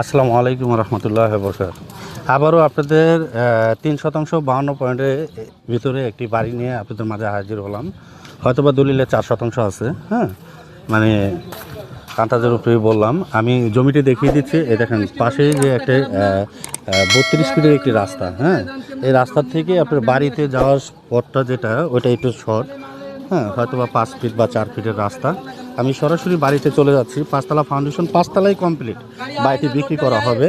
আসসালামু আলাইকুম রহমতুল্লাহ বরকাত। আবারও আপনাদের তিন শতাংশ বাহান্ন পয়েন্টের ভিতরে একটি বাড়ি নিয়ে আপনাদের মাঝে হাজির হলাম। হয়তোবা দলিলে চার শতাংশ আছে হ্যাঁ? মানে কান্তাজের উপরেই বললাম। আমি জমিটি দেখিয়ে দিচ্ছি এ দেখেন পাশে যে একটা বত্রিশ ফিটের একটি রাস্তা হ্যাঁ? এই রাস্তার থেকে আপনার বাড়িতে যাওয়ার পথটা যেটা, ওইটা একটু শর্ট হ্যাঁ? হয়তো বা পাঁচ ফিট বা চার ফিটের রাস্তা। আমি সরাসরি বাড়িতে চলে যাচ্ছি। পাঁচতলা ফাউন্ডেশন পাঁচতলাই কমপ্লিট বাড়িটি বিক্রি করা হবে।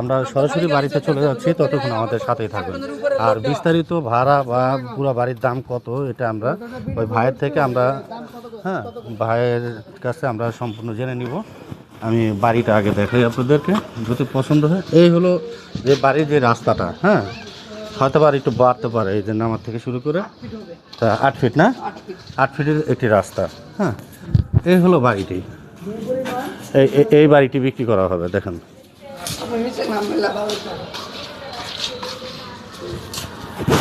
আমরা সরাসরি বাড়িতে চলে যাচ্ছি, ততক্ষণ আমাদের সাথেই থাকবেন আর বিস্তারিত ভাড়া বা পুরো বাড়ির দাম কত, এটা আমরা ওই ভাইয়ের থেকে আমরা হ্যাঁ ভাইয়ের কাছে আমরা সম্পূর্ণ জেনে নিব। আমি বাড়িটা আগে দেখাই আপনাদেরকে, যদি পছন্দ হয়। এই হলো যে বাড়ির যে রাস্তাটা হ্যাঁ হয়তো বা একটু বাড়তে পারে, এই যে নামার থেকে শুরু করে, তা আট ফিট না? আট ফিটের একটি রাস্তা হ্যাঁ। এই হলো বাড়িটি। এই এই- বাড়িটি বিক্রি করা হবে, দেখেন।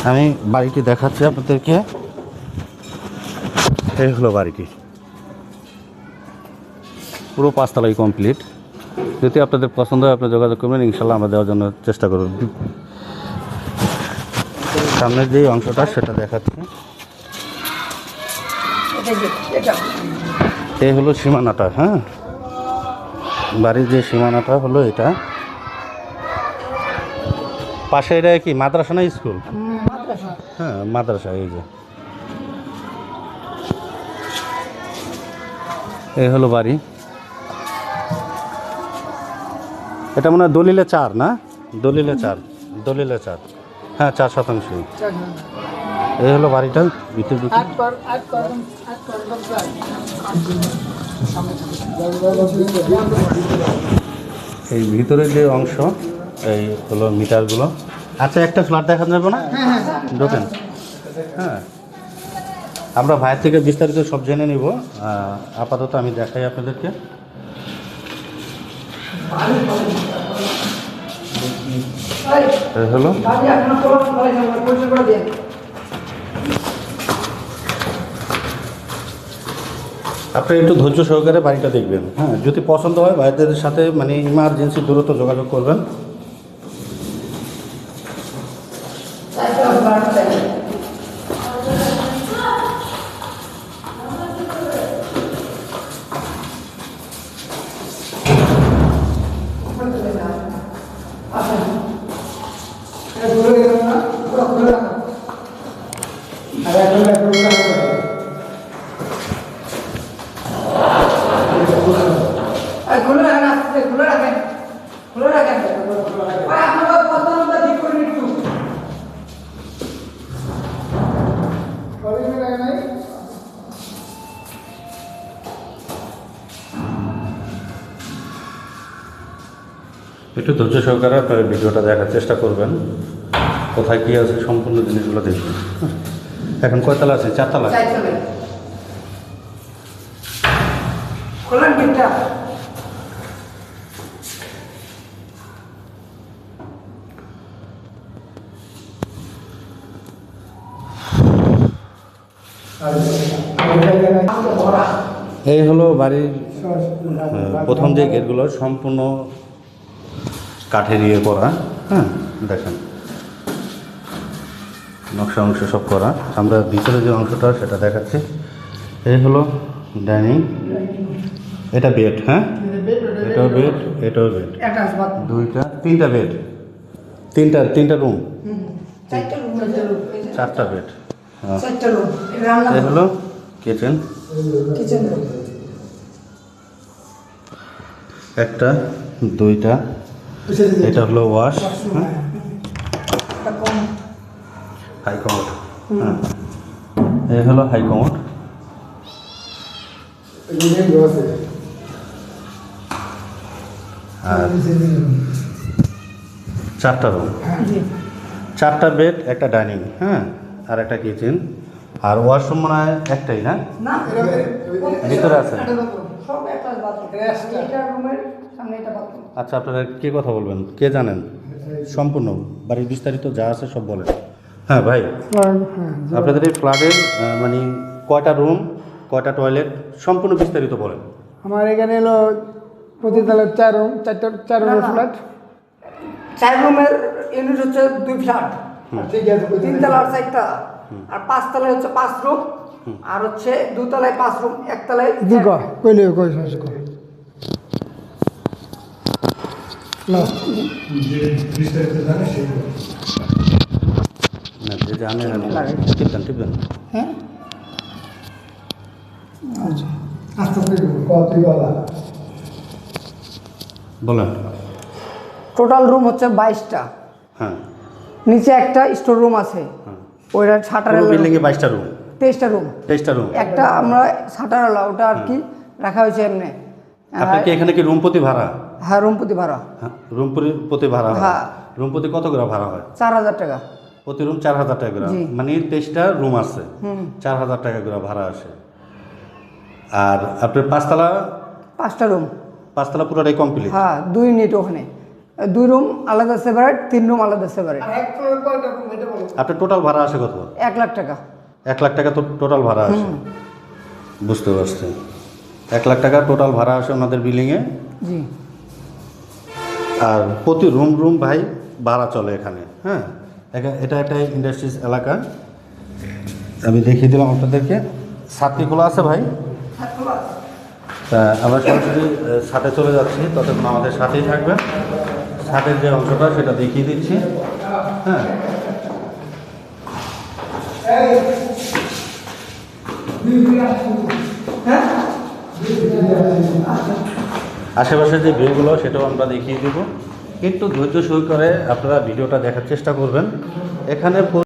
আমি বাড়িটি দেখাচ্ছি আপনাদেরকে। এই হলো বাড়িটি। পুরো পাঁচতলাই কমপ্লিট। যদি আপনাদের পছন্দ হয়, আপনি যোগাযোগ করবেন ইনশাল্লাহ আমরা দেওয়ার জন্য চেষ্টা করব। সামনের যে অংশটা, সেটা দেখাচ্ছি। এই হলো সীমানাটা হ্যাঁ? বাড়ির যে সীমানাটা হলো এটা। পাশে এটা কি মাদ্রাসা না স্কুল? হ্যাঁ মাদ্রাসা এই যে। এই হলো বাড়ি। এটা মনে হয় দলিলে চার না? দলিলে চার দলিলে চার। হ্যাঁ চার শতাংশ। এই হলো বাড়িটা, ভিতর দিকে। এই ভিতরে যে অংশ, এই হলো মিটারগুলো। আচ্ছা একটা ফ্ল্যাট দেখা যাবে না? ঢোকেন। হ্যাঁ। আমরা ভাইয়ের থেকে বিস্তারিত সব জেনে নিব। আপাতত আমি দেখাই আপনাদেরকে। এই আপনি একটু ধৈর্য সহকারে বাড়িটা দেখবেন। হ্যাঁ যদি পছন্দ হয় বাড়িদের সাথে মানে ইমার্জেন্সি দূরত্ব যোগাযোগ করবেন। খুলে রাখেন খুলে রাখেন। ঠিক করে একটু। একটু ধৈর্য সহকারে আপনার ভিডিওটা দেখার চেষ্টা করবেন। কোথায় কী আছে সম্পূর্ণ জিনিসগুলো দেখবেন। এখন কয়তলা আছে? চারতলা। খোলেন এই হলো বাড়ির প্রথম যে গেটগুলো সম্পূর্ণ কাঠের ইয়ে করা হ্যাঁ দেখেন। নকশা অংশ সব করা। আমরা ভিতরে যে অংশটা সেটা দেখাচ্ছি। এই হলো ডাইনিং। এটা বেড হ্যাঁ? এটাও বেড এটাও বেড। দুইটা তিনটা বেড। তিনটা তিনটা রুম। চারটা বেড। চারটা রুম। রান্না হলো কিচেন কিচেন একটা দুইটা। এটা হলো ওয়াশ হ্যাঁ। হাই কমোড হ্যাঁ। এই হলো হাই কমোড আর চারটা রুম চারটা বেড একটা ডাইনিং হ্যাঁ। আর একটা কিচেন। আর ওয়াশরুম মনে হয় একটাই না? না ভিতরে আছে। আচ্ছা আপনারা কে কথা বলবেন? কে জানেন? সম্পূর্ণ। বাড়ির বিস্তারিত যা আছে সব বলেন। হ্যাঁ ভাই। আপনাদের এই ফ্ল্যাটের মানে কয়টা রুম কয়টা টয়লেট সম্পূর্ণ বিস্তারিত বলেন। আমার এখানে এলো প্রতি তালে চার রুম চারটা চার রুমের ফ্ল্যাট চার রুমের ইউনিট হচ্ছে দুই ফ্ল্যাট ঠিক আছে তিন তলার চারটা আর পাঁচ তলায় হচ্ছে পাঁচ রুম আর হচ্ছে দুতলায় পাঁচ রুম একতলায় কইলে কই হ্যাঁ? আচ্ছা। বলেন। টোটাল রুম হচ্ছে বাইশটা। হ্যাঁ। নিচে একটা স্টোর রুম আছে। ওইটা শাটারের বিল্ডিংয়ে বাইশটা রুম তেইশটা রুম তেইশটা রুম একটা আমরা শাটারওয়ালা ওটা আর কি রাখা হয়েছে এমনি। আপনার কি এখানে কি রুম প্রতি ভাড়া? হ্যাঁ রুম প্রতি ভাড়া। হ্যাঁ, রুম প্রতি- ভাড়া হ্যাঁ। রুম প্রতি কত করে ভাড়া হয়? চার হাজার টাকা। প্রতি রুম চার হাজার টাকা করে। মানে তেইশটা রুম আছে। হুম। চার হাজার টাকা করে ভাড়া আসে। আর আপনার পাঁচতলা? পাঁচটা রুম পাঁচতলা পুরোটাই কমপ্লিট হ্যাঁ দুই ইউনিট ওখানে। দুই রুম আলাদা সেপারেট তিন রুম আলাদা সেপারেট আপনার টোটাল ভাড়া আসে কত? এক লাখ টাকা। এক লাখ টাকা তো টোটাল ভাড়া আসে। বুঝতে পারছি। এক লাখ টাকা টোটাল ভাড়া আসে ওনাদের বিল্ডিংয়ে জি। আর প্রতি রুম রুম ভাই ভাড়া চলে এখানে হ্যাঁ? এটা একটা ইন্ডাস্ট্রিজ এলাকা। আমি দেখিয়ে দিলাম আপনাদেরকে। ছাদটি খোলা আছে ভাই? তা আমরা সরাসরি সাথে চলে যাচ্ছি ততক্ষণ আমাদের সাথেই থাকবে ছাদের যে অংশটা, সেটা দেখিয়ে দিচ্ছি। হ্যাঁ। আশেপাশে যে ভিউগুলো, সেটাও আমরা দেখিয়ে দেবো। একটু ধৈর্য সই করে আপনারা ভিডিওটা দেখার চেষ্টা করবেন। এখানে